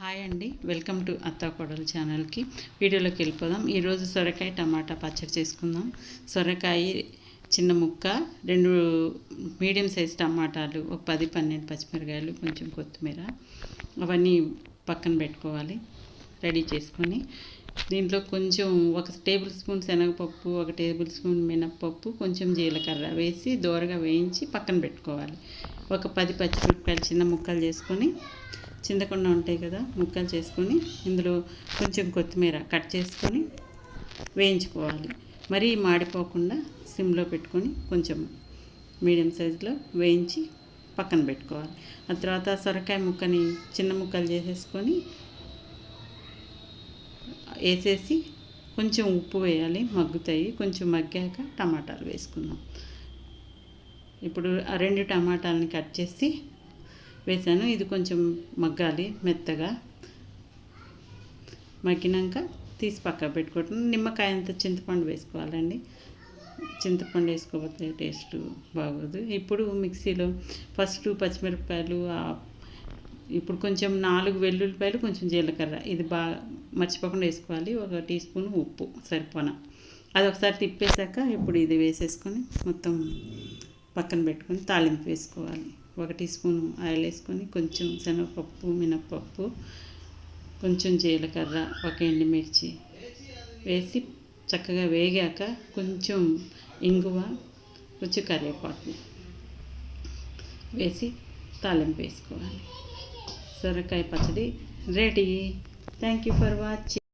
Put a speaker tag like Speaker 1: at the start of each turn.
Speaker 1: Hi అండి. Welcome to అత్తా కొడల ఛానల్కి. వీడియోలోకి వెళ్ళిపోదాం. ఈరోజు సొరకాయ టమాటా పచ్చడి చేసుకుందాం. సొరకాయ చిన్న ముక్క రెండు మీడియం సైజ్ టమాటాలు ఒక పది పన్నెండు పచ్చిమిరకాయలు కొంచెం కొత్తిమీర అవన్నీ పక్కన పెట్టుకోవాలి. రెడీ చేసుకొని దీంట్లో కొంచెం ఒక టేబుల్ స్పూన్ శనగపప్పు ఒక టేబుల్ స్పూన్ మినప్పప్పు కొంచెం జీలకర్ర వేసి దోరగా వేయించి పక్కన పెట్టుకోవాలి. ఒక పది పచ్చిమిరపకాయలు చిన్న ముక్కలు చేసుకొని చిందకుండా ఉంటాయి కదా ముక్కలు చేసుకొని ఇందులో కొంచెం కొత్తిమీర కట్ చేసుకొని వేయించుకోవాలి. మరీ మాడిపోకుండా సిమ్లో పెట్టుకొని కొంచెం మీడియం సైజులో వేయించి పక్కన పెట్టుకోవాలి. ఆ తర్వాత సొరకాయ ముక్కని చిన్న ముక్కలు చేసేసుకొని వేసేసి కొంచెం ఉప్పు వేయాలి మగ్గుతాయి. కొంచెం మగ్గాక టమాటాలు వేసుకుందాం. ఇప్పుడు ఆ రెండు టమాటాలని కట్ చేసి వేసాను. ఇది కొంచెం మగ్గాలి మెత్తగా. మగ్గినాక తీసి పక్క పెట్టుకోవటం నిమ్మకాయ అంత చింతపండు వేసుకోవాలండి. చింతపండు వేసుకోకపోతే టేస్ట్ బాగోదు. ఇప్పుడు మిక్సీలో ఫస్ట్ పచ్చిమిరపకాయలు ఇప్పుడు కొంచెం నాలుగు వెల్లుల్లిపాయలు కొంచెం జీలకర్ర. ఇది బాగా మర్చిపోకుండా వేసుకోవాలి. ఒక టీ స్పూన్ ఉప్పు సరిపోన. అది ఒకసారి తిప్పేశాక ఇప్పుడు ఇది వేసేసుకొని మొత్తం పక్కన పెట్టుకొని తాలింపు వేసుకోవాలి. ఒక టీ స్పూన్ ఆయిల్ వేసుకొని కొంచెం శనగపప్పు మినప్పప్పు కొంచెం జీలకర్ర ఒక ఎండుమిర్చి వేసి చక్కగా వేగాక కొంచెం ఇంగువ రుచి కరివేపాకు వేసి తాలింపు వేసుకోవాలి. సొరకాయ పచ్చడి ready. Thank you for watching